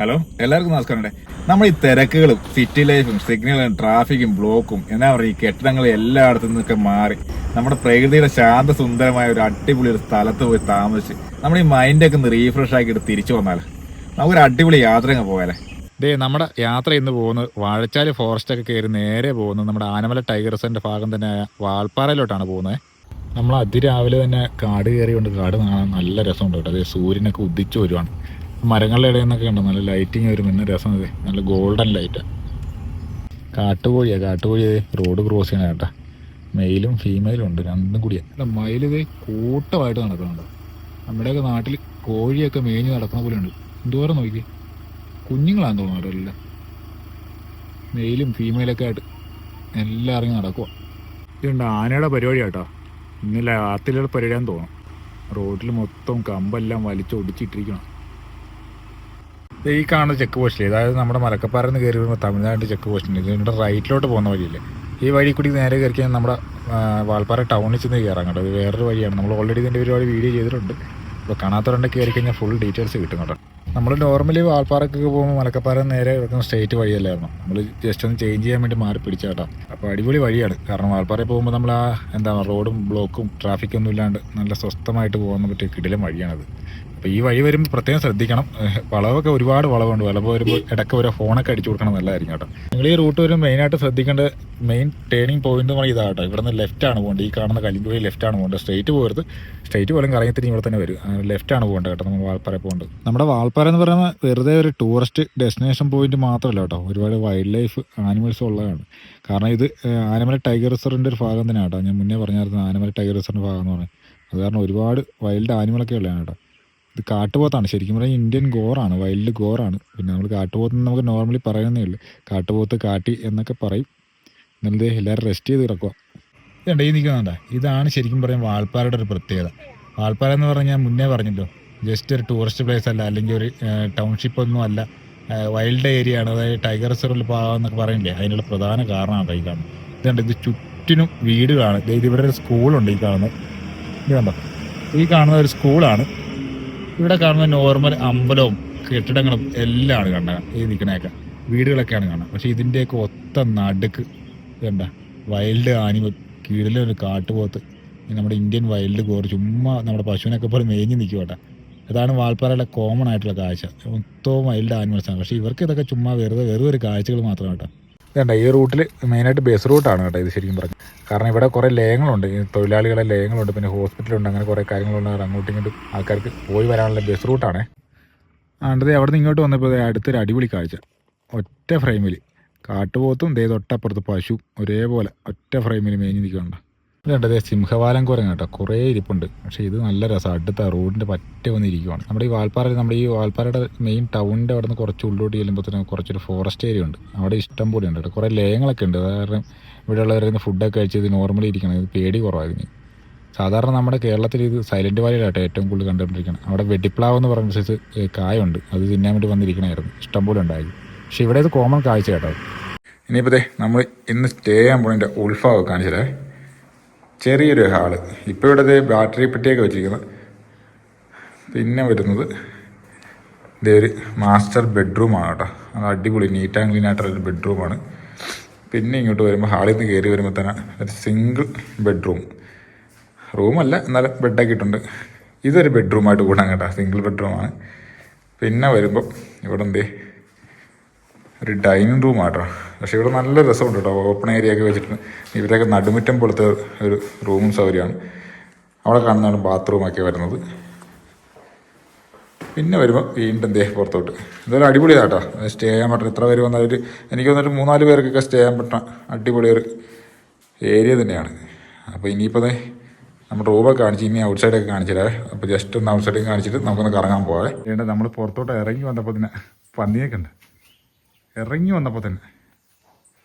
Hello എല്ലാവർക്കും നമസ്കാരം നമ്മൾ ഈ തിരക്കുകളും സിറ്റി ലൈഫും സിഗ്നലും ട്രാഫിക്കും ബ്ലോക്കും എന്നാ പറയുക ഈ കെട്ടിടങ്ങളും എല്ലായിടത്തു നിന്നൊക്കെ മാറി. നമ്മുടെ പ്രകൃതിയുടെ ശാന്ത സുന്ദരമായ ഒരു അടിപൊളി ഒരു സ്ഥലത്ത് പോയി താമസിച്ച് നമ്മുടെ ഈ മൈൻഡൊക്കെ ഒന്ന് റീഫ്രഷ് ആക്കിയിട്ട് തിരിച്ചു വന്നാൽ നമുക്കൊരു അടിപൊളി യാത്ര അങ്ങ് പോയാലേ ഡേ നമ്മുടെ യാത്ര ഇന്ന് പോകുന്നത് വാഴച്ചാൽ ഫോറസ്റ്റ് ഒക്കെ കയറി നേരെ പോകുന്നത് നമ്മുടെ ആനമല ടൈഗർ റിസർവിന്റെ ഭാഗം തന്നെ വാൾപ്പാറയിലോട്ടാണ് പോകുന്നത്. നമ്മൾ അതിരാവിലെ തന്നെ കാട് കയറിയുകൊണ്ട് കാട് കാണാൻ നല്ല രസമുണ്ട് കേട്ടോ. അതേ സൂര്യനൊക്കെ ഉദിച്ചു വരുവാണ്. മരങ്ങളുടെ ഇടയിൽ നിന്നൊക്കെ ഉണ്ട് നല്ല ലൈറ്റിങ് വരും പിന്നെ രസം ഇത്. നല്ല ഗോൾഡൻ ലൈറ്റ് കാട്ടുകോഴിയാണ് കാട്ടുകോഴി റോഡ് ക്രോസ് ചെയ്യണ കേട്ടാ. മെയിലും ഫീമെയിലും ഉണ്ട്. രണ്ടും കൂടിയാണ് മയിൽ ഇത് കൂട്ടമായിട്ട് നടക്കുന്നുണ്ട്. നമ്മുടെയൊക്കെ നാട്ടിൽ കോഴിയൊക്കെ മേഞ്ഞ് നടക്കുന്ന പോലെ ഉണ്ട്. എന്തോരം നോക്കി കുഞ്ഞുങ്ങളാന്ന് തോന്നുന്നു അവരെല്ലാം മെയിലും ഫീമെയിലൊക്കെ ആയിട്ട് എല്ലാം ഇറങ്ങി നടക്കുക ഇതുണ്ട് ആനയുടെ പരിപാടി കേട്ടോ. ഇന്നലെ ആത്തിലുള്ള പരിപാടിയാന്ന് തോന്നുന്നു. റോഡിൽ മൊത്തം കമ്പെല്ലാം വലിച്ചൊടിച്ചിട്ടിരിക്കണം ഈ കാണുന്ന ചെക്ക് പോസ്റ്റിൽ അതായത് നമ്മുടെ മലക്കപ്പാറയിൽ നിന്ന് കയറി വരുമ്പോൾ തമിഴ്നാട് ചെക്ക് പോസ്റ്റിൽ ഇതിന്റെ റൈറ്റിലോട്ട് പോകുന്ന വഴിയില്ലേ? ഈ വഴി കൂടി നേരെ കയറി കഴിഞ്ഞാൽ നമ്മുടെ വാൽപ്പാറ ടൗണിൽ ചെന്ന് കയറാൻ കേട്ടോ. വേറൊരു വഴിയാണ്. നമ്മൾ ഓൾറെഡി ഇതിന്റെ ഒരുപാട് വീഡിയോ ചെയ്തിട്ടുണ്ട്. അപ്പോൾ കാണാത്തവരുണ്ടെ കയറി കഴിഞ്ഞാൽ ഫുൾ ഡീറ്റെയിൽസ് കിട്ടും കേട്ടോ. നമ്മൾ നോർമലി വാൽപ്പാറക്കൊക്കെ പോകുമ്പോൾ മലക്കപ്പാറ നേരെ കിടക്കുന്ന സ്ട്രേറ്റ് വഴിയല്ലായിരുന്നു. നമ്മൾ ജസ്റ്റ് ഒന്ന് ചേഞ്ച് ചെയ്യാൻ വേണ്ടി മാറി പിടിച്ച കേട്ടോ. അപ്പോൾ അടിപൊളി വഴിയാണ്. കാരണം വാൽപ്പാറയിൽ പോകുമ്പോൾ നമ്മൾ ആ എന്താ റോഡും ബ്ലോക്കും ട്രാഫിക്കൊന്നും ഇല്ലാണ്ട് നല്ല സ്വസ്ഥമായിട്ട് പോകാൻ പറ്റിയ കിടിലം വഴിയാണത്. അപ്പോൾ ഈ വഴി വരുമ്പോൾ പ്രത്യേകം ശ്രദ്ധിക്കണം. വളവൊക്കെ ഒരുപാട് വളവുണ്ട്. വളവ് വരുമ്പോൾ ഇടയ്ക്ക് ഒരു ഫോണൊക്കെ അടിച്ചു കൊടുക്കണം നല്ലതായിരിക്കും കേട്ടോ. നിങ്ങൾ ഈ റൂട്ട് വരുമ്പോൾ മെയിനായിട്ട് ശ്രദ്ധിക്കേണ്ട മെയിൻ ടേണിംഗ് പോയിന്റ് എന്ന് പറഞ്ഞാൽ ഇതാ കേട്ടോ ഇവിടെ നിന്ന് ലെഫ്റ്റ് ആണ് പോകേണ്ടത്. ഈ കാണുന്ന കലിമ്പ് വഴി ലെഫ്റ്റ് ആണ് പോകേണ്ടത്. സ്ട്രേറ്റ് പോകരുത്. സ്ട്രേറ്റ് പോലും കറങ്ങിത്തിരി ഇവിടെ തന്നെ വരും. ലെഫ്റ്റ് ആണ് പോകേണ്ടത് കേട്ടോ നമ്മൾ വാൾപ്പാറ പോകേണ്ടത്. നമ്മുടെ വാൾപ്പാറ എന്ന് പറയുമ്പോൾ വെറുതെ ഒരു ടൂറിസ്റ്റ് ഡെസ്റ്റിനേഷൻ പോയിന്റ് മാത്രമല്ല കേട്ടോ. ഒരുപാട് വൈൽഡ് ലൈഫ് ആനിമൽസ് ഉള്ളതാണ്. കാരണം ഇത് ആനമല ടൈഗർ റിസർവിന്റെ ഒരു ഭാഗം തന്നെയാണ് കേട്ടോ. ഞാൻ മുന്നേ പറഞ്ഞായിരുന്നു ആനമല ടൈഗർ റിസർവിന്റെ ഭാഗം എന്ന് പറഞ്ഞാൽ അത് കാരണം ഒരുപാട് വൈൽഡ് ആനിമലൊക്കെ ഉള്ളതാണ് കേട്ടോ. ഇത് കാട്ടുപോത്താണ്. ശരിക്കും പറഞ്ഞാൽ ഇന്ത്യൻ ഗോറാണ് വൈൽഡ് ഗോറാണ്. പിന്നെ നമ്മൾ കാട്ടുപോത്ത് എന്ന് നമുക്ക് നോർമലി പറയുന്നേ ഉള്ളൂ. കാട്ടുപോത്ത് കാട്ടി എന്നൊക്കെ പറയും. എന്നാലും ദേ എല്ലാവരും റെസ്റ്റ് ചെയ്ത് കിടക്കുക ഇതുണ്ട് ഈ നിൽക്കുന്നുണ്ട ഇതാണ് ശരിക്കും പറയാൻ വാൾപ്പാറയുടെ ഒരു പ്രത്യേകത. വാൾപ്പാറ എന്ന് പറഞ്ഞാൽ മുന്നേ പറഞ്ഞല്ലോ. ജസ്റ്റ് ഒരു ടൂറിസ്റ്റ് പ്ലേസ് അല്ല അല്ലെങ്കിൽ ഒരു ടൗൺഷിപ്പ് ഒന്നും അല്ല. വൈൽഡ് ഏരിയ ആണ്. അതായത് ടൈഗർ റിസർവിൽ എന്നൊക്കെ പറയില്ലേ അതിനുള്ള പ്രധാന കാരണമാണ് ഈ കാണുന്നത്. ഇതുണ്ട് ഇത് ചുറ്റിനും വീടുകളാണ്. ഇത് ഇവിടെ ഒരു സ്കൂളുണ്ട് ഈ കാണുന്നത്. ഇത് കണ്ടോ? ഈ കാണുന്ന ഒരു സ്കൂളാണ് ഇവിടെ കാണുന്ന നോർമൽ അമ്പലവും കെട്ടിടങ്ങളും എല്ലാമാണ് കാണുക ഈ നിൽക്കണയൊക്കെ വീടുകളൊക്കെയാണ് കാണുക പക്ഷെ ഇതിന്റെയൊക്കെ ഒത്ത നടുക്ക് വേണ്ട വൈൽഡ് ആനിമൽ കീഴിലെ ഒരു കാട്ടുപോത്ത്. നമ്മുടെ ഇന്ത്യൻ വൈൽഡ് കോർ ചുമ്മാ നമ്മുടെ പശുവിനൊക്കെ പോലെ മേഞ്ഞ് നിൽക്കുവട്ടെ അതാണ് വാൾപ്പാറയിലെ കോമൺ ആയിട്ടുള്ള കാഴ്ച. മൊത്തവും വൈൽഡ് ആനിമൽസാണ് പക്ഷേ ഇവർക്ക് ഇതൊക്കെ ചുമ്മാ വെറുതെ വെറുതെ ഒരു കാഴ്ചകൾ മാത്രമാണ് കേട്ടോ. ഇതേണ്ട ഈ റൂട്ടിൽ മെയിനായിട്ട് ബസ് റൂട്ടാണ് കേട്ടോ ഇത് ശരിക്കും പറഞ്ഞു. കാരണം ഇവിടെ കുറേ ലയങ്ങളുണ്ട്. തൊഴിലാളികളെ ലയങ്ങളുണ്ട് പിന്നെ ഹോസ്പിറ്റലുണ്ട് അങ്ങനെ കുറേ കാര്യങ്ങളുണ്ട്. അങ്ങോട്ടും ഇങ്ങോട്ടും ആൾക്കാർക്ക് പോയി വരാനുള്ള ബസ് റൂട്ടാണ് ആണ്ടത് അവിടെ നിന്ന് ഇങ്ങോട്ട് വന്നപ്പോൾ അടുത്തൊരു അടിപൊളി കാഴ്ച. ഒറ്റ ഫ്രെയിമിൽ കാട്ടുപോത്തും ദേ തൊട്ടപ്പുറത്ത് പശു ഒരേപോലെ ഒറ്റ ഫ്രെയിമിൽ മേഞ്ഞ് ഇതുണ്ട് ദേ സിംഹവാലം കുരങ്ങ് കേട്ടോ. കുറേ ഇരിപ്പുണ്ട്. പക്ഷേ ഇത് നല്ല രസം. അടുത്ത റോഡിന്റെ പറ്റ വന്നിരിക്കുവാണ് നമ്മുടെ ഈ വാൾപ്പാറ നമ്മുടെ ഈ വാൾപ്പാറയുടെ മെയിൻ ടൗണിന്റെ അവിടെ നിന്ന് കുറച്ച് ഉള്ളോട്ട് ചെല്ലുമ്പോഴത്തേക്കും കുറച്ചൊരു ഫോറസ്റ്റ് ഏരിയ ഉണ്ട്. അവിടെ ഇഷ്ടം പോലെ ഉണ്ട് കുറേ ലയങ്ങളൊക്കെ ഉണ്ട്. കാരണം ഇവിടെയുള്ളവരുന്ന് ഫുഡൊക്കെ കഴിച്ച് ഇത് നോർമലി ഇരിക്കണം. ഇത് പേടി കുറവായിരുന്നു സാധാരണ നമ്മുടെ കേരളത്തിൽ ഇത് സൈലന്റ് വാലിയിലാട്ടോ ഏറ്റവും കൂടുതൽ കണ്ടുകൊണ്ടിരിക്കണം. അവിടെ വെടിപ്ലാവ് എന്ന് പറയുന്ന സൈസ് കായുണ്ട്. അത് തിന്നാൻ വേണ്ടി വന്നിരിക്കണമായിരുന്നു ഇഷ്ടംപോലെ ഉണ്ടായി. പക്ഷേ ഇവിടെ ഇത് കോമൺ കാഴ്ച കേട്ടോ. ഇനിയിപ്പോൾ ദേ നമ്മൾ ഇന്ന് സ്റ്റേ ചെയ്യാൻ പോയതിന്റെ ഉൾഫാവ് കാണിച്ചതേ ചെറിയൊരു ഹാൾ. ഇപ്പോൾ ഇവിടെ ബാറ്ററി പെട്ടിയൊക്കെ വെച്ചിരിക്കുന്നത്. പിന്നെ വരുന്നത് ഇതേ ഒരു മാസ്റ്റർ ബെഡ്റൂമാണ് കേട്ടോ. അത് അടിപൊളി നീറ്റ് ആൻഡ് ക്ലീൻ ആയിട്ടുള്ളൊരു ബെഡ്റൂമാണ്. പിന്നെ ഇങ്ങോട്ട് വരുമ്പോൾ ഹാളിൽ നിന്ന് കയറി വരുമ്പോൾ തന്നെ ഒരു സിംഗിൾ ബെഡ്റൂം റൂമല്ല എന്നാലും ബെഡൊക്കെ ഇട്ടുണ്ട്. ഇതൊരു ബെഡ്റൂമായിട്ട് കൂടാൻ കേട്ടോ. സിംഗിൾ ബെഡ്റൂമാണ് പിന്നെ വരുമ്പോൾ ഇവിടെ എന്തേ ഒരു ഡൈനിങ് റൂം ആട്ടോ. പക്ഷെ ഇവിടെ നല്ല രസമുണ്ട് കേട്ടോ. ഓപ്പൺ ഏരിയ ഒക്കെ വെച്ചിട്ട് ഇവരൊക്കെ നടുമുറ്റം പോലത്തെ ഒരു റൂമും സൗകര്യമാണ്. അവിടെ കാണുന്നതാണ് ബാത്റൂമൊക്കെ വരുന്നത്. പിന്നെ വരുമ്പോൾ വീണ്ടും ദേഹം പുറത്തോട്ട്. ഇതൊരു അടിപൊളിയാട്ടോ. സ്റ്റേ ചെയ്യാൻ പറ്റുന്ന എത്ര പേര് വന്നാൽ എനിക്ക് വന്നിട്ട് മൂന്നാൽ പേർക്കൊക്കെ സ്റ്റേ ചെയ്യാൻ പറ്റുന്ന അടിപൊളി ഒരു ഏരിയ തന്നെയാണ്. അപ്പോൾ ഇനിയിപ്പോൾ ദേ നമ്മൾ റൂമൊക്കെ കാണിച്ച് ഇനി ഔട്ട് സൈഡൊക്കെ കാണിച്ചില്ലേ അപ്പോൾ ജസ്റ്റ് ഒന്ന് ഔട്ട് സൈഡും കാണിച്ചിട്ട് നമുക്കൊന്ന് കറങ്ങാൻ പോകാം നമ്മൾ പുറത്തോട്ട് ഇറങ്ങി വന്നപ്പോൾ പിന്നെ പന്നിയൊക്കെ ഉണ്ട്. ഇറങ്ങി വന്നപ്പോൾ തന്നെ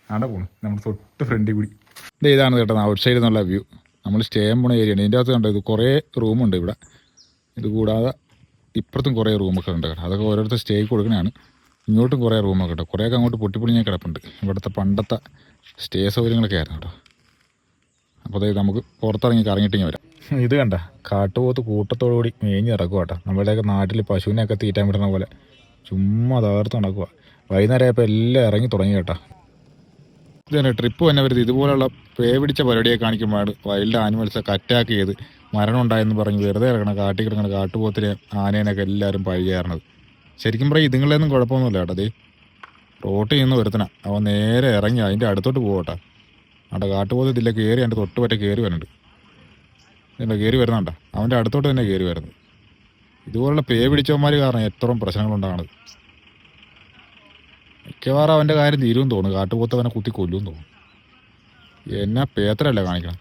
അവിടെ പോണു. നമ്മൾ തൊട്ട് ഫ്രണ്ടിൽ കൂടി. ഇത് ഇതാണ് കേട്ടോ ഔട്ട് സൈഡിൽ നിന്നുള്ള വ്യൂ നമ്മൾ സ്റ്റേ ചെയ്യാൻ പോണ ഏരിയയാണ് ഇതിന്റെ അകത്ത് കണ്ടത് കുറേ റൂമുണ്ട് ഇവിടെ. ഇത് കൂടാതെ ഇപ്പുറത്തും കുറേ റൂമൊക്കെ ഉണ്ട് കേട്ടോ. അതൊക്കെ ഓരോരുത്തർ സ്റ്റേക്ക് കൊടുക്കണതാണ്. ഇങ്ങോട്ടും കുറേ റൂമൊക്കെ കേട്ടോ കുറേയൊക്കെ അങ്ങോട്ട് പൊട്ടിപ്പൊളിഞ്ഞാൽ കിടപ്പുണ്ട്. ഇവിടുത്തെ പണ്ടത്തെ സ്റ്റേ സൗകര്യങ്ങളൊക്കെ ആയിരുന്നു കേട്ടോ. അപ്പോൾ അതായത് നമുക്ക് പുറത്തിറങ്ങി കറങ്ങിയിട്ട് ഞാൻ വരാം. ഇത് കണ്ട കാട്ടുപോത്ത് കൂട്ടത്തോടു കൂടി മേഞ്ഞ് ഇറക്കുക കേട്ടോ. നമ്മുടെയൊക്കെ നാട്ടിൽ പശുവിനെയൊക്കെ തീറ്റാൻ വിടുന്ന പോലെ ചുമ്മാ തകർത്ത് നടക്കുക വൈകുന്നേരം ആയപ്പോൾ എല്ലാം ഇറങ്ങി തുടങ്ങി കേട്ടോ. ഇത് ട്രിപ്പ് തന്നെ വരുന്നത് ഇതുപോലുള്ള പേ പിടിച്ച പരിപാടിയെ കാണിക്കുമ്പോൾ വൈൽഡ് ആനിമൽസൊക്കെ അറ്റാക്ക് ചെയ്ത് മരണം ഉണ്ടായെന്ന് പറഞ്ഞ് വെറുതെ ഇറങ്ങണം കാട്ടി കിടക്കണ കാട്ടുപോത്തിനെ ആനേനൊക്കെ എല്ലാവരും പഴിയാറുന്നത് ശരിക്കും പറയും ഇതുങ്ങളെയൊന്നും കുഴപ്പമൊന്നുമില്ല കേട്ടോ അതേ റോട്ടിൽ നിന്ന് വരുത്തണം. അവൻ നേരെ ഇറങ്ങി അതിന്റെ അടുത്തോട്ട് പോകട്ടെ അവിടെ കാട്ടുപോത്ത് ഇതില്ല കയറി എന്റെ തൊട്ട് കയറി വരുന്നുണ്ട്. ഇതിന്റെ കയറി വരുന്നുണ്ടോ? അവന്റെ അടുത്തോട്ട് തന്നെ കയറി വരുന്നത് ഇതുപോലുള്ള പേ പിടിച്ചവന്മാർ കാരണം എത്ര പ്രശ്നങ്ങളുണ്ടാകണത് മിക്കവാറും അവന്റെ കാര്യം തീരും തോന്നുന്നു. കാട്ടുപോത്ത് അവനെ കുത്തി കൊല്ലും തോന്നുന്നു. എന്നാ പേത്രല്ല കാണിക്കണം?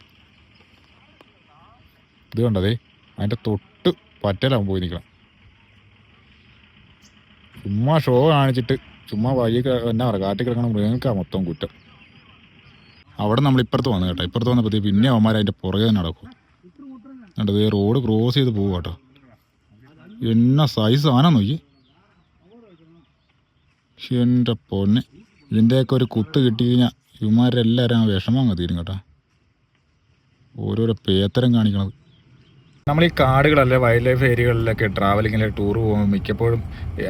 ഇത് കണ്ടതേ അതിന്റെ തൊട്ട് പറ്റലാവും പോയി നിൽക്കണം ചുമ്മാ ഷോ കാണിച്ചിട്ട് ചുമ്മാ വഴി എന്നാ പറയുക കാട്ടിൽ കിടക്കണം മൃഗങ്ങൾക്കാ മൊത്തം കുറ്റം. അവിടെ നമ്മൾ ഇപ്പുറത്ത് വന്നു കേട്ടോ. ഇപ്പുറത്ത് വന്നപ്പോഴത്തേ പിന്നെ അവന്മാർ അതിന്റെ പുറകെ തന്നെ നടക്കും. കണ്ടത് റോഡ് ക്രോസ് ചെയ്ത് പോകും കേട്ടോ. എന്നാ സൈസ് ആനാ നോക്കി. എന്റെ പൊന്നെ. ഇതിന്റെയൊക്കെ ഒരു കുത്ത് കിട്ടി കഴിഞ്ഞാൽ ഇവന്മാരെല്ലാവരും ആ വിഷമം അങ്ങ് തീരും കേട്ടോ. ഓരോരോ പേത്തരം കാണിക്കണത്. നമ്മൾ ഈ കാടുകളല്ലേ വൈൽഡ് ലൈഫ് ഏരിയകളിലൊക്കെ ട്രാവലിങ്ങിൽ ടൂർ പോകുമ്പോൾ മിക്കപ്പോഴും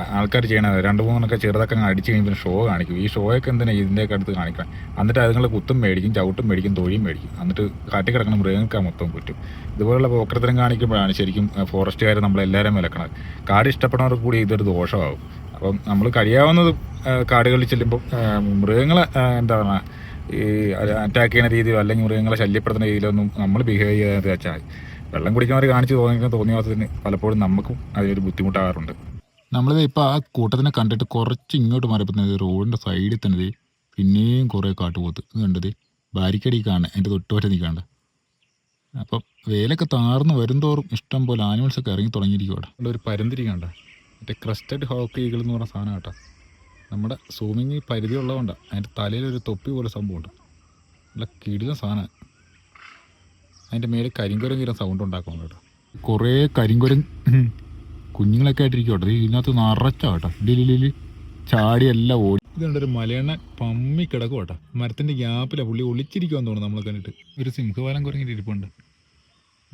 ആൾക്കാർ ചെയ്യണത് രണ്ട് മൂന്നൊക്കെ ചെറുതൊക്കെ അടിച്ച് കഴിയുമ്പോൾ ഷോ കാണിക്കും. ഈ ഷോയൊക്കെ എന്തിനാ ഇതിന്റെയൊക്കെ അടുത്ത് കാണിക്കണം? എന്നിട്ട് അതുങ്ങൾ കുത്തും മേടിക്കും ചവിട്ടും മേടിക്കും തൊഴിയും മേടിക്കും. എന്നിട്ട് കാട്ടി കിടക്കുന്ന മൃഗങ്ങൾക്ക് മൊത്തം കുറ്റും ഇതുപോലുള്ള പോക്കരത്തരം കാണിക്കുമ്പോഴാണ് ശരിക്കും ഫോറസ്റ്റുകാർ നമ്മളെല്ലാവരും വിലക്കണത്. കാട് ഇഷ്ടപ്പെടുന്നവർക്ക് കൂടി ഇതൊരു ദോഷമാകും അപ്പം നമ്മൾ കഴിയാവുന്നത് കാടുകളിൽ ചെല്ലുമ്പോൾ മൃഗങ്ങളെ എന്താ പറയുക ഈ അറ്റാക്ക് ചെയ്യുന്ന രീതിയോ അല്ലെങ്കിൽ മൃഗങ്ങളെ ശല്യപ്പെടുത്തുന്ന രീതിയിലൊന്നും നമ്മൾ ബിഹേവ് ചെയ്യാതെ വെച്ചാൽ. വെള്ളം കുടിക്കുന്നവർ കാണിച്ച് തോന്നിക്കുന്ന തോന്നിയാത്തതിന് പലപ്പോഴും നമുക്കും അതിലൊരു ബുദ്ധിമുട്ടാകാറുണ്ട്. നമ്മളിത് ഇപ്പോൾ ആ കൂട്ടത്തിനെ കണ്ടിട്ട് കുറച്ച് ഇങ്ങോട്ട് മാറിയപ്പോൾ റോഡിന്റെ സൈഡിൽ തന്നെ പിന്നെയും കുറേ കാട്ടുപോത്ത് കണ്ടത് ബാരിക്കടി കാണുക എന്റെ തൊട്ടുപറ്റ നിൽക്കാണ്ട് അപ്പം വേലൊക്കെ താർന്ന് വരുംതോറും ഇഷ്ടം പോലെ ആനിമൽസൊക്കെ ഇറങ്ങി തുടങ്ങിയിരിക്കും അവിടെ ഒരു പരന്തിരി കണ്ട. മറ്റേ ക്രസ്റ്റഡ് ഹോക്ക് ഈഗിൾ എന്ന് പറഞ്ഞ സാധനം കേട്ടോ. നമ്മുടെ സൂമിങ് പരിധി ഉള്ളതുകൊണ്ടാണ് അതിന്റെ ഒരു തൊപ്പി പോലെ സംഭവമുണ്ട്. നല്ല കിടുന്ന സാധനം. അതിന്റെ മേലെ കീരം സൗണ്ട് ഉണ്ടാക്കും കേട്ടോ കുറേ കരിങ്കുരം കുഞ്ഞുങ്ങളൊക്കെ ആയിട്ടിരിക്കും കേട്ടോ ഇതിനകത്ത് നിറച്ച കേട്ടോ. ഡിലിലി ചാടി എല്ലാം ഓടി. ഇതുകൊണ്ടൊരു മലയണ്ണ പമ്മി കിടക്കും കേട്ടോ മരത്തിന്റെ ഗ്യാപ്പിലാണ് പുള്ളി ഒളിച്ചിരിക്കുമെന്ന് തോന്നുന്നു നമ്മളെ കണ്ടിട്ട്. ഒരു സിംഹവാലം കുറഞ്ഞിട്ട് ഇരിപ്പുണ്ട്.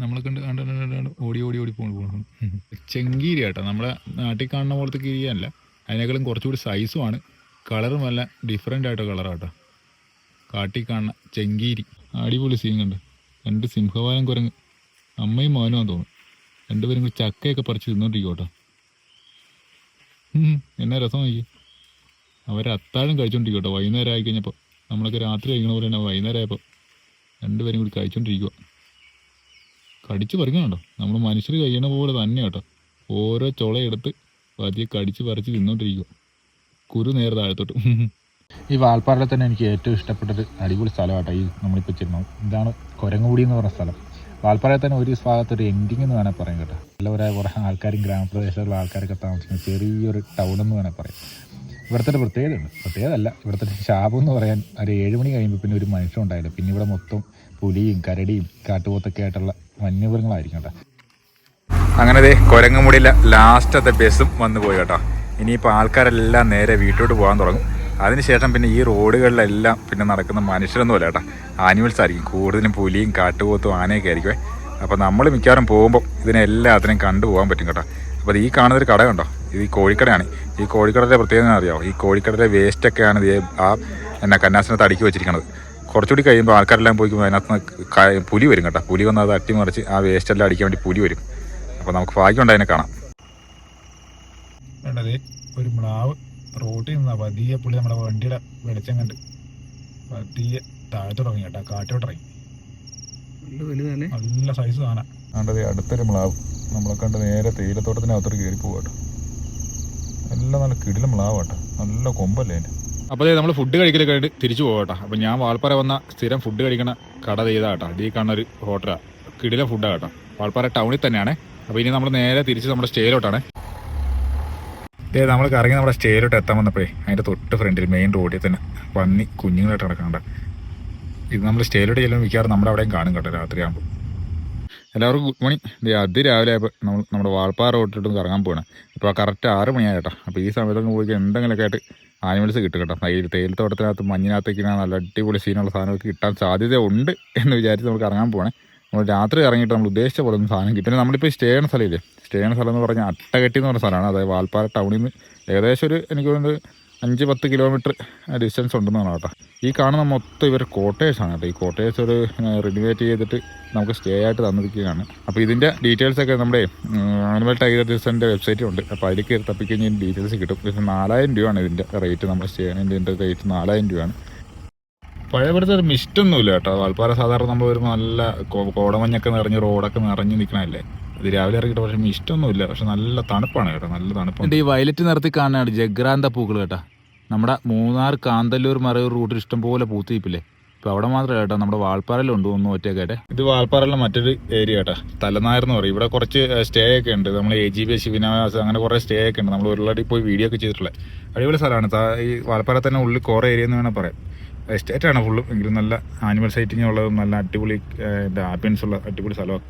നമ്മളെ കണ്ട് കണ്ട് ഓടി ഓടി ഓടി പോകണം പോകണം ചെങ്കീരി കേട്ടോ. നമ്മളെ നാട്ടിൽ കാണുന്ന പോലത്തെ കീരിയല്ല. അതിനേക്കാളും കുറച്ചുകൂടി സൈസുമാണ് കളറും നല്ല ഡിഫറെന്റ് ആയിട്ട് കളറാട്ടോ കാട്ടിൽ കാണുന്ന ചെങ്കീരി. അടിപൊളി സീൻ കണ്ട് രണ്ട് സിംഹവാലം കുരങ്ങ്. അമ്മയും മോനുമാന്ന് തോന്നുന്നു. രണ്ടുപേരും കൂടി ചക്കയൊക്കെ പറിച്ച് തിന്നോണ്ടിരിക്കും കേട്ടോ. എന്നെ രസം നോക്കി അവരത്താഴം അത്താഴം കഴിച്ചോണ്ടിരിക്കും കേട്ടോ. വൈകുന്നേരം ആയി കഴിഞ്ഞപ്പോൾ നമ്മളൊക്കെ രാത്രി കഴിക്കണ പോലെ തന്നെ വൈകുന്നേരം ആയപ്പോൾ രണ്ടുപേരും കൂടി കഴിച്ചോണ്ടിരിക്കുക കടിച്ച് കേട്ടോ. നമ്മൾ മനുഷ്യർ കഴിയണ പോലെ തന്നെ കേട്ടോ. ഓരോ ചുളയെടുത്ത് പതിയെ കടിച്ച് പറിച്ച് തിന്നോണ്ടിരിക്കുക കുരു നേരെ താഴത്തോട്ട്. ഈ വാൽപ്പാറയിൽ തന്നെ എനിക്ക് ഏറ്റവും ഇഷ്ടപ്പെട്ടൊരു അടിപൊളി സ്ഥലമാട്ടോ ഈ നമ്മളിപ്പോൾ ചെന്നു ഇതാണ് കൊരങ്ങുകൂടി എന്ന് പറഞ്ഞ സ്ഥലം. വാൽപ്പാറയിൽ തന്നെ ഒരു ഭാഗത്ത് ഒരു എൻഡിങ് എന്ന് വേണേൽ പറയാം കേട്ടോ. എല്ലാവരായ കുറേ ആൾക്കാരും ഗ്രാമപ്രദേശത്തുള്ള ആൾക്കാരൊക്കെ താമസിക്കുന്ന ചെറിയൊരു ടൗൺ എന്ന് വേണേൽ പറയാം. ഇവിടുത്തെ ഒരു പ്രത്യേകത ഉണ്ട് പ്രത്യേകത ഇവിടുത്തെ ശാപം എന്ന് പറയാൻ ഒരു ഏഴ് മണി കഴിയുമ്പോൾ പിന്നെ ഒരു മനുഷ്യൻ ഉണ്ടായില്ല. പിന്നെ ഇവിടെ മൊത്തം പുലിയും കരടിയും കാട്ടുപോത്തൊക്കെ ആയിട്ടുള്ള വന്യമൃഗങ്ങളായിരിക്കും കേട്ടോ. അങ്ങനെ ദേ കൊരങ്ങുമുടിയിലെ ലാസ്റ്റത്തെ ബസ്സും വന്നു പോയി കേട്ടോ. ഇനിയിപ്പോൾ ആൾക്കാരെല്ലാം നേരെ വീട്ടിലോട്ട് പോകാൻ തുടങ്ങും. അതിനുശേഷം പിന്നെ ഈ റോഡുകളിലെല്ലാം പിന്നെ നടക്കുന്ന മനുഷ്യരൊന്നുമല്ല കേട്ടോ. ആനിമൽസ് ആയിരിക്കും. കൂടുതലും പുലിയും കാട്ടുപോത്തും ആനയൊക്കെ ആയിരിക്കുമേ അപ്പോൾ നമ്മൾ മിക്കവാറും പോകുമ്പോൾ ഇതിനെ കണ്ടു കണ്ടുപോകാൻ പറ്റും കേട്ടോ. അപ്പോൾ ഈ കാണുന്നൊരു കട കണ്ടോ? ഇത് ഈ കോഴിക്കടയാണ്. ഈ കോഴിക്കടയുടെ പ്രത്യേകത അറിയാമോ ഈ കോഴിക്കടയുടെ വേസ്റ്റൊക്കെയാണ് ഇത് ആ എന്നാ കന്നാസിനകത്ത് അടുക്കി വെച്ചിരിക്കുന്നത് കുറച്ചുകൂടി കഴിയുമ്പോൾ ആൾക്കാരെല്ലാം പോയിക്കുമ്പോൾ അതിനകത്ത് പുലി വരും കേട്ടോ. പുലി വന്ന് അത് അട്ടിമറിച്ച് ആ വേസ്റ്റ് എല്ലാം അടിക്കാൻ വേണ്ടി പുലി വരും. അപ്പോൾ നമുക്ക് ഭാഗ്യമുണ്ട് അതിനെ കാണാം. വേണ്ടത് ഒരു മ്ലാവ് റോട്ടിൽ നിന്നാ പതിയെ പുള്ളി നമ്മുടെ വണ്ടിയുടെ വെളിച്ചം കണ്ട് പതിയെ തുടങ്ങി കേട്ടോ വലുതല്ലേ നല്ല സൈസ് സാധനം വേണ്ടത് അടുത്തൊരു മ്ലാവ്. നമ്മളെ കണ്ട് നേരെ തേയിലത്തോട്ടത്തിനകത്തോട്ട് കയറി പോവാട്ടോ എല്ലാം നല്ല കിടിലും മ്ലാവ് കേട്ടോ. നല്ല കൊമ്പല്ലേ അതിന്റെ അപ്പോൾ നമ്മൾ ഫുഡ് കഴിക്കലൊക്കെ ആയിട്ട് തിരിച്ചു പോകട്ടോ അപ്പോൾ ഞാൻ വാൾപ്പാറ വന്ന സ്ഥിരം ഫുഡ് കഴിക്കണ കട ചെയ്താ കേട്ടോ ഈ കാണുന്ന ഒരു ഹോട്ടലാണ് കിടില ഫുഡാണ് കേട്ടോ. വാൾപ്പാറ ടൗണിൽ തന്നെയാണ്. അപ്പോൾ ഇനി നമ്മൾ നേരെ തിരിച്ച് നമ്മുടെ സ്റ്റേയിലോട്ടാണ്. ഇതേ നമ്മൾ കറങ്ങി നമ്മുടെ സ്റ്റേയിലോട്ട് എത്താൻ വന്നപ്പോഴേ അതിന്റെ തൊട്ട് ഫ്രണ്ടിൽ മെയിൻ റോഡിൽ തന്നെ പന്നി കുഞ്ഞുങ്ങളായിട്ട് നടക്കണ്ട ഇത് നമ്മൾ സ്റ്റേയിലോട്ട് ചെല്ലുമ്പോൾ മിക്കവാറും നമ്മുടെ അവിടെയും കാണും കേട്ടോ രാത്രിയാകുമ്പോൾ എല്ലാവർക്കും ഗുഡ് മോർണിംഗ് ഇത് അതിരാവിലെ ആയപ്പോൾ നമ്മൾ നമ്മുടെ വാൾപ്പാറ റോട്ടിലോട്ടും കറങ്ങാൻ പോവാണ്. ഇപ്പോൾ കറക്റ്റ് ആറ് മണിയായി കേട്ടോ. അപ്പോൾ ഈ സമയത്തൊക്കെ പോയി എന്തെങ്കിലുമൊക്കെ ആയിട്ട് ആനിമൽസ് കിട്ടും കേട്ടോ. ഈ തേയിലത്തോട്ടത്തിനകത്ത് മഞ്ഞിനകത്തേക്ക് നല്ല അടിപൊളി സീനുള്ള സാധനമൊക്കെ കിട്ടാൻ സാധ്യത ഉണ്ട് എന്ന് വിചാരിച്ച് നമുക്ക് ഇറങ്ങാൻ പോകണേ നമ്മൾ രാത്രി ഇറങ്ങിയിട്ട് നമ്മൾ ഉദ്ദേശിച്ച പോലെ ഒന്നും സാധനം കിട്ടും നമ്മളിപ്പോൾ സ്റ്റേ ചെയ്യുന്ന സ്ഥലമില്ലേ സ്റ്റേ ചെയ്യുന്ന സ്ഥലം എന്ന് പറഞ്ഞാൽ അട്ടകെട്ടി എന്ന് പറഞ്ഞ സ്ഥലമാണ്. അതായത് വാൽപ്പാറ ടൗണിൽ നിന്ന് ഏകദേശം ഒരു എനിക്ക് തോന്നുന്നത് അഞ്ച് പത്ത് കിലോമീറ്റർ ഡിസ്റ്റൻസ് ഉണ്ടെന്നാണ് കേട്ടോ. ഈ കാണുന്ന മൊത്തം ഇവർ കോട്ടേഴ്സാണ് കേട്ടോ. ഈ കോട്ടേഴ്സ് ഒരു റിനോവേറ്റ് ചെയ്തിട്ട് നമുക്ക് സ്റ്റേ ആയിട്ട് തന്നിരിക്കുകയാണ്. അപ്പോൾ ഇതിന്റെ ഡീറ്റെയിൽസ് ഒക്കെ നമ്മുടെ ആനുവൽ ടൈഗർ ഡിസന്റെ വെബ്സൈറ്റും ഉണ്ട്. അപ്പോൾ അതിൽ കയറി തപ്പിക്കഴിഞ്ഞാൽ ഡീറ്റെയിൽസ് കിട്ടും. പക്ഷേ നാലായിരം രൂപയാണ് ഇതിന്റെ റേറ്റ് നമ്മൾ സ്റ്റേ ഇതിന്റെ റേറ്റ് നാലായിരം രൂപയാണ്. പഴയപോലത്തെ ഒരു മിസ്റ്റൊന്നുമില്ല കേട്ടോ. വാൽപ്പാറ സാധാരണ നമ്മൾ വരുമ്പോൾ നല്ല കോടമഞ്ഞൊക്കെ നിറഞ്ഞ് റോഡൊക്കെ നിറഞ്ഞ് നിൽക്കണല്ലേ ഇത് രാവിലെ ഇറങ്ങിയിട്ട് പക്ഷേ ഇഷ്ടമൊന്നുമില്ല. പക്ഷെ നല്ല തണുപ്പാണ് കേട്ടോ. നല്ല തണുപ്പാണ് ഈ വയലറ്റ് നിറത്തിൽ കാണാനാണ് ജഗ്രാന്ത പൂക്കൾ കേട്ടോ. നമ്മുടെ മൂന്നാർ കാന്തല്ലൂർ മറയൂർ റൂട്ടിൽ ഇഷ്ടംപോലെ പൂത്തിയിപ്പില്ലേ ഇപ്പോൾ അവിടെ മാത്രമല്ല കേട്ടോ. നമ്മുടെ വാൾപ്പാറയിലുണ്ട് ഒന്നും ഒറ്റയൊക്കെ ഇത് വാൾപ്പാറയിലെ മറ്റൊരു ഏരിയ കേട്ടോ. തലനായർ എന്ന് പറയും. ഇവിടെ കുറച്ച് സ്റ്റേ ഒക്കെ ഉണ്ട്. നമ്മൾ എ ജി ബി ശിവനാവാസ് അങ്ങനെ കുറേ സ്റ്റേ ഒക്കെ ഉണ്ട്. നമ്മൾ ഒരുപാട് പോയി വീഡിയോ ഒക്കെ ചെയ്തിട്ടുള്ളത് അടിപൊളി സ്ഥലമാണ്. ഈ വാൾപ്പാറ തന്നെ ഉള്ളിൽ കുറേ ഏരിയ എന്ന് വേണം പറയാം. എസ്റ്റേറ്റ് ആണ് ഫുള്ളും. എങ്കിലും നല്ല ആനിമൽ സൈറ്റിംഗ് ഉള്ളതും നല്ല അടിപൊളി ആംബിയൻസ് ഉള്ള അടിപൊളി സ്ഥലമാണ്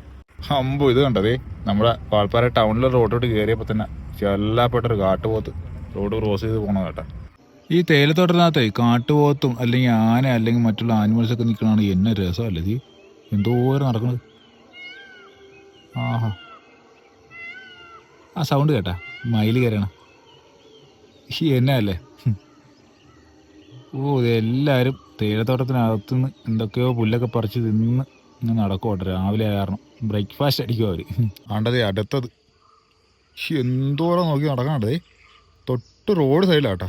അമ്പോ ഇത് കണ്ടതേ? നമ്മുടെ വാൾപ്പാറ ടൗണിലെ റോഡോട്ട് കയറിയപ്പോൾ തന്നെ ചെല്ലാപ്പെട്ട ഒരു കാട്ടുപോത്ത്. റോഡ് ക്രോസ് ചെയ്ത് പോകണം കേട്ടോ. ഈ തേയിലത്തോട്ടത്തിനകത്തെ കാട്ടുപോത്തും അല്ലെങ്കിൽ ആന അല്ലെങ്കിൽ മറ്റുള്ള ആനിമൽസ് ഒക്കെ നിൽക്കണതാണ് എന്നെ രസമല്ലേ ഇത്? എന്തോരം നടക്കുന്നത് ആഹാ. ആ സൗണ്ട് കേട്ടാ. മയിൽ കയറണം ഈ എന്നെ അല്ലേ? ഓ ഓ ഇതെല്ലാവരും തേയിലത്തോട്ടത്തിനകത്തുനിന്ന് എന്തൊക്കെയോ പുല്ലൊക്കെ പറിച്ച് തിന്ന് ഇങ്ങനെ നടക്കും രാവിലെ കാരണം ബ്രേക്ക്ഫാസ്റ്റ് അടിക്കും അവർ ആണ്ടതേ അടുത്തത്. എന്തോരം നോക്കി നടക്കാണ്ടേ തൊട്ട് റോഡ് സൈഡിലാട്ടാ.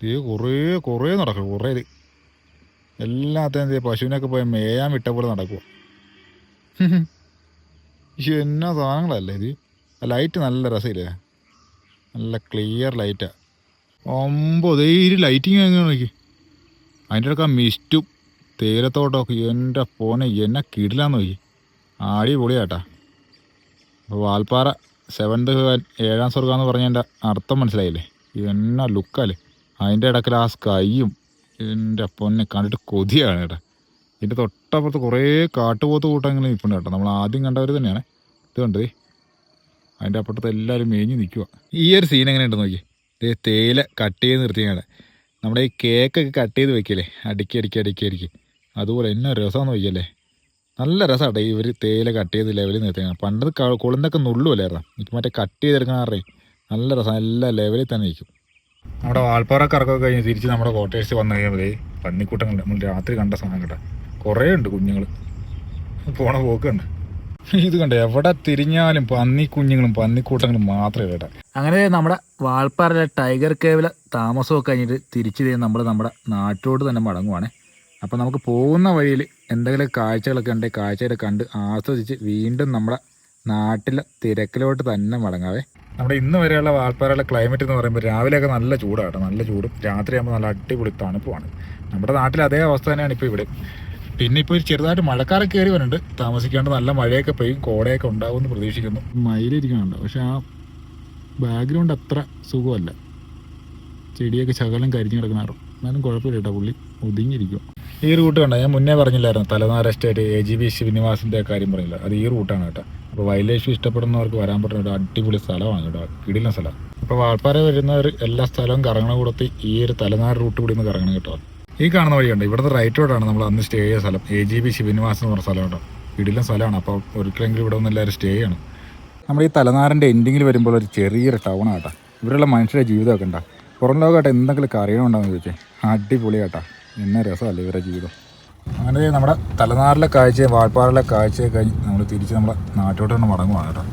ദേ കുറേ കുറേ നടക്കും കുറേ എല്ലാത്തേ എല്ലാത്തേം ദേ പശുവിനൊക്കെ പോയി മേയാൻ വിട്ട പോലെ നടക്കുക എന്നാ സാധനങ്ങളല്ലേ ഇത്? ലൈറ്റ് നല്ല രസമില്ലേ നല്ല ക്ലിയർ ലൈറ്റാണ് ഒമ്പത് ഈ ലൈറ്റിങ് എങ്ങനെ നോക്കി അതിന്റെ ഇടയ്ക്ക് മിസ്റ്റും തേയിലത്തോട്ടമൊക്കെ എന്റെ പോനെ എന്നെ കിടിലാന്ന് നോക്കി അപ്പോൾ വാൽപ്പാറ സെവൻത് ഏഴാം സ്വർഗം എന്ന് പറഞ്ഞതിന്റെ അർത്ഥം മനസ്സിലായില്ലേ? എന്നാ ലുക്കല്ലേ അതിന്റെ ഇടയ്ക്കിൽ ആ സ്കൈയും എന്റെ പൊന്നെ കണ്ടിട്ട് കൊതിയാണ് കേട്ടോ. ഇതിന്റെ തൊട്ടപ്പുറത്ത് കുറേ കാട്ടുപോത്ത് കൂട്ടങ്ങൾ നിൽപ്പുണ്ട് കേട്ടോ. നമ്മൾ ആദ്യം കണ്ടവർ തന്നെയാണ്. ഇത് കണ്ടത് അതിന്റെ അപ്പുറത്ത് എല്ലാവരും മേഞ്ഞ് നിൽക്കുക ഈ ഒരു സീൻ എങ്ങനെയുണ്ട് നോക്കി ദേ തേയില കട്ട് ചെയ്ത് നിർത്തിയാണ് നമ്മുടെ ഈ കേക്കൊക്കെ കട്ട് ചെയ്ത് വെക്കില്ലേ? അടുക്കി അടുക്കി അടുക്കി അടുക്കി. അതുപോലെ എന്നാ രസമാണെന്ന് നോക്കിയല്ലേ നല്ല രസമാട്ടെ ഇവർ തേയില കട്ട് ചെയ്ത് ലെവലിൽ നിർത്തിയാണ് പണ്ടത് ക- കൊളുന്തൊക്കെ നുള്ളുമല്ലായിരുന്നു ഇപ്പം മറ്റേ കട്ട് ചെയ്തെടുക്കണ അറിയാം നല്ല രസം എല്ലാ ലെവലിൽ തന്നെ നിൽക്കും നമ്മുടെ വാൾപ്പാറ കറക്കൊക്കെ കഴിഞ്ഞ് തിരിച്ച് നമ്മുടെ കോട്ടേഴ്സ് വന്നു കഴിയുമ്പോൾ പന്നിക്കൂട്ടങ്ങൾ നമ്മൾ രാത്രി കണ്ട സാധനം കേട്ടോ. കുറേ ഉണ്ട് കുഞ്ഞുങ്ങൾ പോണ പോക്കുണ്ട് ഇത് കണ്ടോ? എവിടെ തിരിഞ്ഞാലും പന്നി കുഞ്ഞുങ്ങളും പന്നിക്കൂട്ടങ്ങളും മാത്രമേ കേട്ടോ. അങ്ങനെ നമ്മുടെ വാൾപ്പാറയിലെ ടൈഗർ കേവിലെ താമസമൊക്കെ കഴിഞ്ഞിട്ട് തിരിച്ചു നമ്മൾ നമ്മുടെ നാട്ടിലോട്ട് തന്നെ മടങ്ങുവാണ്. അപ്പോൾ നമുക്ക് പോകുന്ന വഴിയിൽ എന്തെങ്കിലും കാഴ്ചകളൊക്കെ ഉണ്ടെങ്കിൽ കാഴ്ചകളൊക്കെ കണ്ട് ആസ്വദിച്ച് വീണ്ടും നമ്മുടെ നാട്ടിലെ തിരക്കിലോട്ട് തന്നെ മടങ്ങാവേ. നമ്മുടെ ഇന്ന് വരെയുള്ള വാൾപ്പാറയിലെ ക്ലൈമറ്റ് എന്ന് പറയുമ്പോൾ രാവിലെയൊക്കെ നല്ല ചൂടാണ് നല്ല ചൂടും. രാത്രിയാകുമ്പോൾ നല്ല അടിപൊളി തണുപ്പുമാണ്. നമ്മുടെ നാട്ടിൽ അതേ അവസ്ഥ തന്നെയാണ് ഇപ്പോൾ ഇവിടെ. പിന്നെ ഇപ്പോൾ ഒരു ചെറുതായിട്ട് മഴക്കാരെ കയറി വരുന്നുണ്ട്. താമസിക്കാണ്ട് നല്ല മഴയൊക്കെ പെയ്യും. കോടയൊക്കെ ഉണ്ടാവുമെന്ന് പ്രതീക്ഷിക്കുന്നു. മയിലിരിക്കുന്നുണ്ട്. പക്ഷെ ആ ബാക്ക്ഗ്രൗണ്ട് അത്ര സുഖമല്ല. ചെടിയൊക്കെ ശകലം കരിഞ്ഞു കിടക്കണാറും എന്നാലും കുഴപ്പമില്ല കേട്ടോ പുള്ളി. ഒതുങ്ങിയിരിക്കും. ഈ റൂട്ട് കണ്ടോ? ഞാൻ മുന്നേ പറഞ്ഞില്ലായിരുന്നു. Thalanara estate A G B ശ്രീനിവാസിന്റെ കാര്യം പറഞ്ഞില്ല അത് ഈ റൂട്ടാണ് കേട്ടോ. അപ്പോൾ വൈൽഡ് ലൈഫ് ഇഷ്ടപ്പെടുന്നവർക്ക് വരാൻ പറ്റുന്ന ഒരു അടിപൊളി സ്ഥലമാണ് കേട്ടോ. കിടിലൻ സ്ഥലം. അപ്പോൾ വാൾപ്പാറ വരുന്നവർ എല്ലാ സ്ഥലവും കറങ്ങണ കൂടത്തി ഈ ഒരു തലനാർ റൂട്ട് കൂടി ഒന്ന് കറങ്ങണം കേട്ടോ. ഈ കാണുന്ന വഴിയുണ്ട് ഇവിടുത്തെ റൈറ്റ് റോഡാണ് നമ്മൾ അന്ന് സ്റ്റേ ചെയ്ത സ്ഥലം. എ ജി ബി ശിവനിവാസ് എന്ന് പറഞ്ഞ സ്ഥലം കേട്ടോ. കിടിലൻ സ്ഥലമാണ്. അപ്പോൾ ഒരിക്കലെങ്കിലും ഇവിടെ ഒന്ന് എല്ലാവരും സ്റ്റേ ചെയ്യണം. നമ്മുടെ ഈ തലനാറിന്റെ എൻഡിങ്ങിൽ വരുമ്പോൾ ഒരു ചെറിയൊരു ടൗൺ ആട്ടാ ഇവിടെയുള്ള മനുഷ്യരുടെ ജീവിതമൊക്കെ ഉണ്ടാ? പുറം ലോകമായിട്ട് എന്തെങ്കിലുമൊക്കെ അറിയണമുണ്ടോയെന്ന് ചോദിച്ചേ. അടിപൊളി കേട്ടാ എന്നെ രസമല്ലേ ഇവരുടെ ജീവിതം. അങ്ങനെ നമ്മുടെ തലനാറിലെ കാഴ്ചയും വാൾപ്പാറിലെ കാഴ്ചയൊക്കെ കഴിഞ്ഞ് നമ്മൾ തിരിച്ച് നമ്മുടെ നാട്ടിലോട്ട് തന്നെ മടങ്ങുവാണ് കേട്ടോ.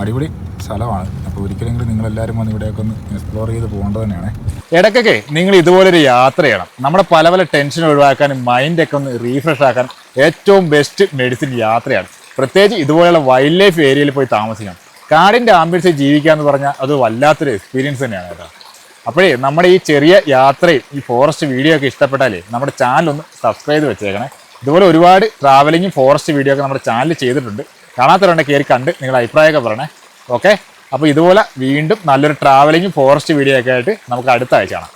അടിപൊളി സ്ഥലമാണ്. അപ്പോൾ ഒരിക്കലെങ്കിലും നിങ്ങളെല്ലാവരും വന്ന് ഇവിടെയൊക്കെ ഒന്ന് എക്സ്പ്ലോർ ചെയ്ത് പോകേണ്ടത് തന്നെയാണ്. ഇടയ്ക്കൊക്കെ നിങ്ങൾ ഇതുപോലൊരു യാത്ര ചെയ്യണം. നമ്മുടെ പല പല ടെൻഷൻ ഒഴിവാക്കാനും മൈൻഡൊക്കെ ഒന്ന് റീഫ്രഷ് ആക്കാനും ഏറ്റവും ബെസ്റ്റ് മെഡിസിൻ യാത്രയാണ്. പ്രത്യേകിച്ച് ഇതുപോലെയുള്ള വൈൽഡ് ലൈഫ് ഏരിയയിൽ പോയി താമസിക്കണം. കാടിന്റെ ആംബിയൻസിൽ ജീവിക്കുക എന്ന് പറഞ്ഞാൽ അത് വല്ലാത്തൊരു എക്സ്പീരിയൻസ് തന്നെയാണ് കേട്ടോ. അപ്പോഴേ നമ്മുടെ ഈ ചെറിയ യാത്രയും ഈ ഫോറസ്റ്റ് വീഡിയോ ഒക്കെ ഇഷ്ടപ്പെട്ടാലേ നമ്മുടെ ചാനൽ ഒന്ന് സബ്സ്ക്രൈബ് വെച്ചേക്കണേ. ഇതുപോലെ ഒരുപാട് ട്രാവലിങ്ങും ഫോറസ്റ്റ് വീഡിയോ ഒക്കെ നമ്മുടെ ചാനൽ ചെയ്തിട്ടുണ്ട്. കാണാത്തവരുണ്ടെങ്കിൽ കയറി കണ്ട് നിങ്ങളുടെ അഭിപ്രായമൊക്കെ പറയണേ. ഓക്കെ അപ്പോൾ ഇതുപോലെ വീണ്ടും നല്ലൊരു ട്രാവലിങ്ങും ഫോറസ്റ്റ് വീഡിയോ ഒക്കെ ആയിട്ട് നമുക്ക് അടുത്ത ആഴ്ച കാണാം.